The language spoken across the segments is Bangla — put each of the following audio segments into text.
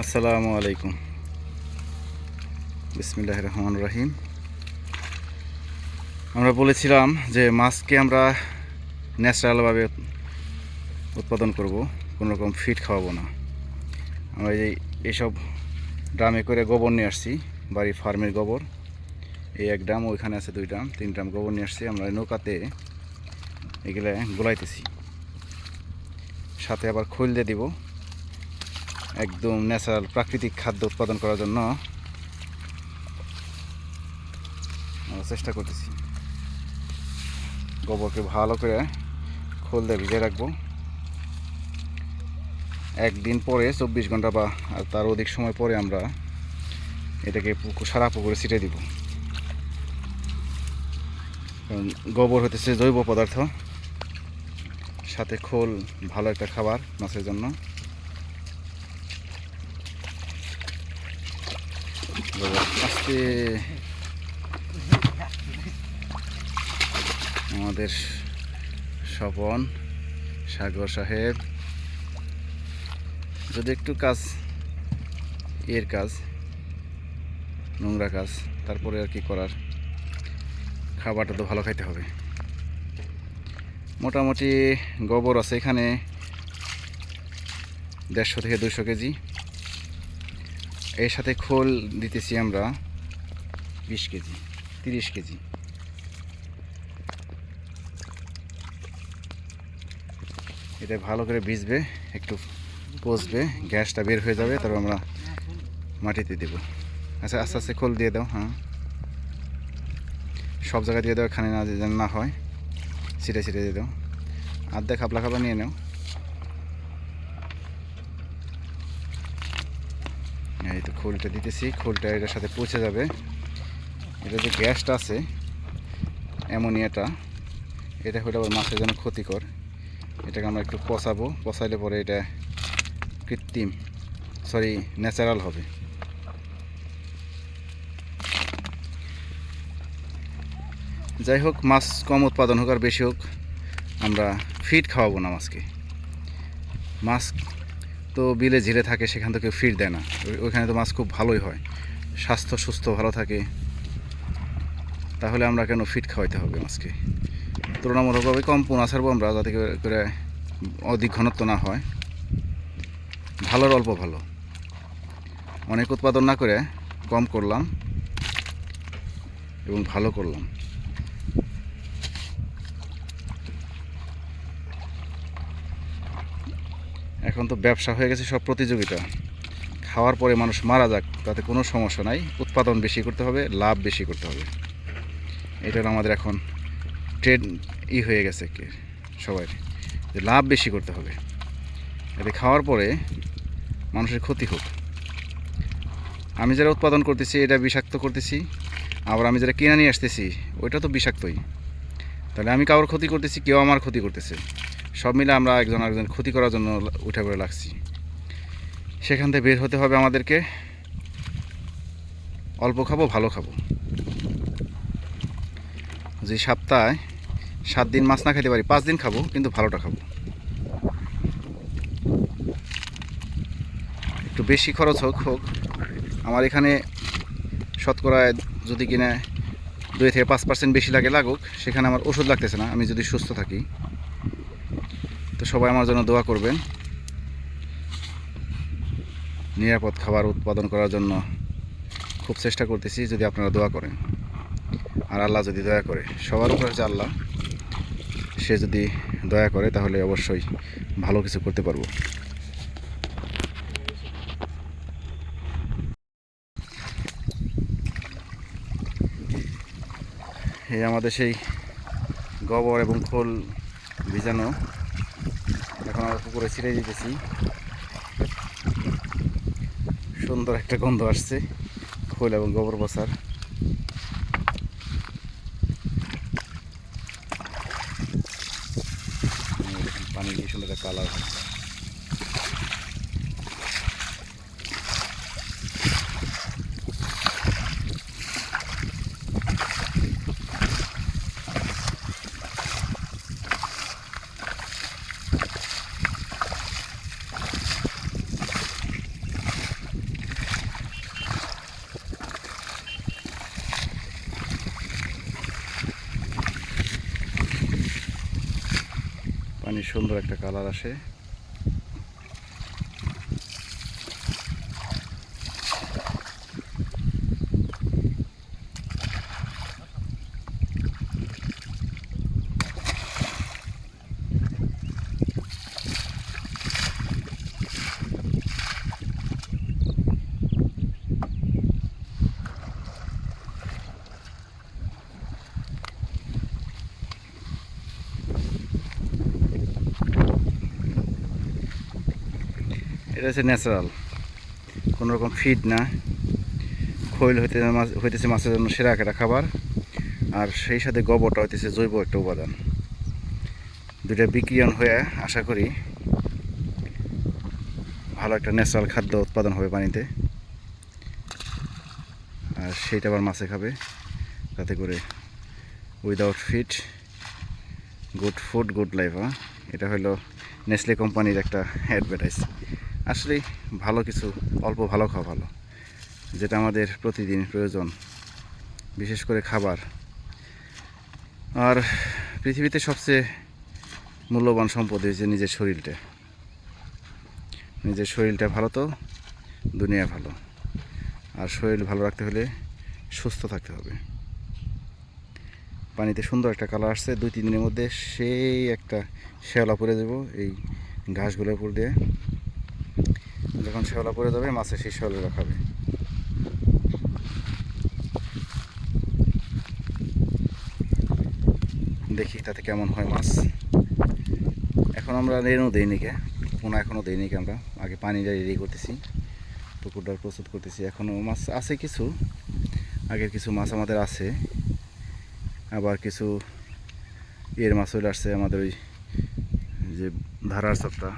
আসসালামু আলাইকুম। বিসমিল্লাহ রহমান রহিম। আমরা বলেছিলাম যে মাছকে আমরা ন্যাচারালভাবে উৎপাদন করব কোনো রকম ফিট খাওয়াবো না। আমরা এই এইসব ড্রামে করে গোবর নিয়ে আসছি, বাড়ি ফার্মের গোবর। এই এক ড্রাম, ওইখানে আছে দুই ড্রাম, তিন ড্রাম গোবর নিয়ে আসছি। আমরা নৌকাতে এগুলো গোলাইতেছি। সাথে আবার খৈল দিয়ে দিব। একদম ন্যাচারাল প্রাকৃতিক খাদ্য উৎপাদন করার জন্য আমরা চেষ্টা করতেছি। গোবরকে ভালো করে খোল দিয়ে ভিজে রাখব। একদিন পরে চব্বিশ ঘণ্টা বা আর তার অধিক সময় পরে আমরা এটাকে পুকুর, সারা পুকুরে ছিটে দিব। কারণ গোবর হতেছে জৈব পদার্থ, সাথে খোল ভালো একটা খাবার মাছের জন্য গোবর আস্তে আমাদের স্বপন, সাগর সাহেব, যদি একটু কাজ, এর কাজ, নোংরা কাজ, তারপরে আর কি করার, খাবারটা তো ভালো খাইতে হবে। মোটামুটি গোবর আছে এখানে দেড়শো থেকে দুশো কেজি। এর সাথে খোল দিতেছি আমরা বিশ কেজি, তিরিশ কেজি। এটা ভালো করে ভিজবে, একটু পচবে, গ্যাসটা বের হয়ে যাবে, তারপর আমরা মাটিতে দেব। আচ্ছা আস্তে আস্তে খোল দিয়ে দাও হ্যাঁ। সব জায়গায় দিয়ে দাও, এখানে না যেন না হয়। ছিটে ছিটে দিয়ে দাও। আর্ধেক খাবলা খাবলা নিয়ে নাও। এই তো খোলটা দিতেছি খোলটা এটার সাথে পচে যাবে। এটা যে গ্যাসটা আছে, অ্যামোনিয়াটা, এটা হলে আবার মাছের জন্য ক্ষতিকর। এটাকে আমরা একটু পচাবো, পচাইলে পরে এটা কৃত্রিম সরি ন্যাচারাল হবে। যাই হোক, মাছ কম উৎপাদন হোক আর বেশি হোক, আমরা ফিড খাওয়াবো না মাছকে। মাছ তো বিলে ঝিলে থাকে, সেখান থেকে ফিড দেয় না। ওইখানে তো মাছ খুব ভালোই হয়। স্বাস্থ্য সুস্থ, ভালো থাকে। তাহলে আমরা কেন ফিট খাওয়াইতে হবে মাছকে? তুলনামূলকভাবে কম পোনা ছাড়বো আমরা যাতে করে অধিক ঘনত্ব না হয়। ভালোর অল্প ভালো। অনেক উৎপাদন না করে কম করলাম এবং ভালো করলাম। এখন তো ব্যবসা হয়ে গেছে সব প্রতিযোগিতা। খাওয়ার পরে মানুষ মারা যাক, তাতে কোনো সমস্যা নাই। উৎপাদন বেশি করতে হবে, লাভ বেশি করতে হবে। এটার আমাদের এখন ট্রেড ই হয়ে গেছে কি সবাই, যে লাভ বেশি করতে হবে। এতে খাওয়ার পরে মানুষের ক্ষতি হোক। আমি যারা উৎপাদন করতেছি, এটা বিষাক্ত করতেছি, আবার আমি যারা কিনে নিয়ে আসতেছি, ওইটা তো বিষাক্তই। তাহলে আমি কারোর ক্ষতি করতেছি, কেউ আমার ক্ষতি করতেছে। সব মিলে আমরা একজন আরেকজন ক্ষতি করার জন্য উঠে পড়ে লাগছি। সেখান থেকে বের হতে হবে আমাদেরকে। অল্প খাব, ভালো খাব। যে সপ্তাহে সাত দিন মাছ না খেতে পারি, পাঁচ দিন খাব, কিন্তু ভালোটা খাব। একটু বেশি খরচ হোক হোক। আমার এখানে শতকরা যদি কিনা দুই থেকে পাঁচ পার্সেন্ট বেশি লাগে, লাগুক, সেখানে আমার ওষুধ লাগতেছে না, আমি যদি সুস্থ থাকি। তো সবাই আমার জন্য দোয়া করবেন। নিরাপদ খাবার উৎপাদন করার জন্য খুব চেষ্টা করতেছি যদি আপনারা দোয়া করেন। আর আল্লাহ যদি দয়া করে, সবার উপর হচ্ছে আল্লাহ। সে যদি দয়া করে তাহলে অবশ্যই ভালো কিছু করতে পারব। এই আমাদের সেই গোবর এবং খোল ভিজানো আমরা পুকুরে ছিঁড়ে দিতেছি। সুন্দর একটা গন্ধ আসছে, খোল এবং গোবর বসার। পানি দিয়ে সুন্দর একটা কালার সুন্দর একটা কালার আসে। এটা হচ্ছে ন্যাচারাল কোনো রকম ফিড না। খৈল হইতে হইতেছে মাছের জন্য সেরা একটা খাবার। আর সেই সাথে গোবরটা হইতেছে জৈব একটা উপাদান। দুইটা বিক্রিয়ন হয়ে আশা করি ভালো একটা ন্যাচারাল খাদ্য উৎপাদন হবে পানিতে। আর সেইটা আবার মাছে খাবে। তাতে করে without feed good food good life এটা হলো নেসলে কোম্পানির একটা অ্যাডভার্টাইজ আসলে ভালো কিছু, অল্প ভালো খাওয়া ভালো, যেটা আমাদের প্রতিদিন প্রয়োজন, বিশেষ করে খাবার। আর পৃথিবীতে সবচেয়ে মূল্যবান সম্পদ হয়েছে নিজের শরীরটা। নিজের শরীরটা ভালো তো, দুনিয়া ভালো। আর শরীর ভালো রাখতে হলে সুস্থ থাকতে হবে। পানিতে সুন্দর একটা কালার আসছে, দুই তিন দিনের মধ্যে সেই একটা শ্যাওলা পরে দেবো এই ঘাসগুলোর উপর দিয়ে। যখন শ্যাওলা পরে যাবে মাছে সেই শ্যাওলা খাবে। দেখি তাতে কেমন হয় মাছ। এখন আমরা রেনু দিইনি কে পোনা এখনও দিইনি কে আমরা। আগে পানিটা রেডি করতেছি পুকুরটা প্রস্তুত করতেছি। এখনও মাছ আছে কিছু, আগের কিছু মাছ আমাদের আছে। আবার কিছু এর মাছ চলে আসছে আমাদের ওই যে ধারার চকটা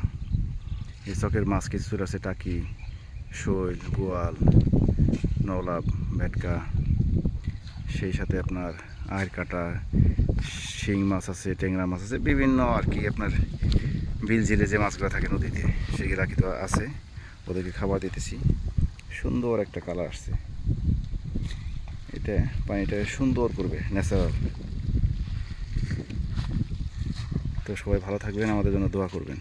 এই চকের মাছ কিছু আছে, টাকি, শৈল, গোয়াল নলাব ভেটকা। সেই সাথে আপনার আয়ের কাটা, শিং মাছ আছে, ট্যাংরা মাছ আছে, বিভিন্ন আর কি আপনার বিল ঝিলে যে মাছগুলো থাকে নদীতে, সেগুলা কিন্তু আছে। ওদেরকে খাবার দিতেছি। সুন্দর একটা কালার আসছে। এটা পানিটা সুন্দর করবে ন্যাচারাল তো সবাই ভালো থাকবেন, আমাদের জন্য দোয়া করবেন।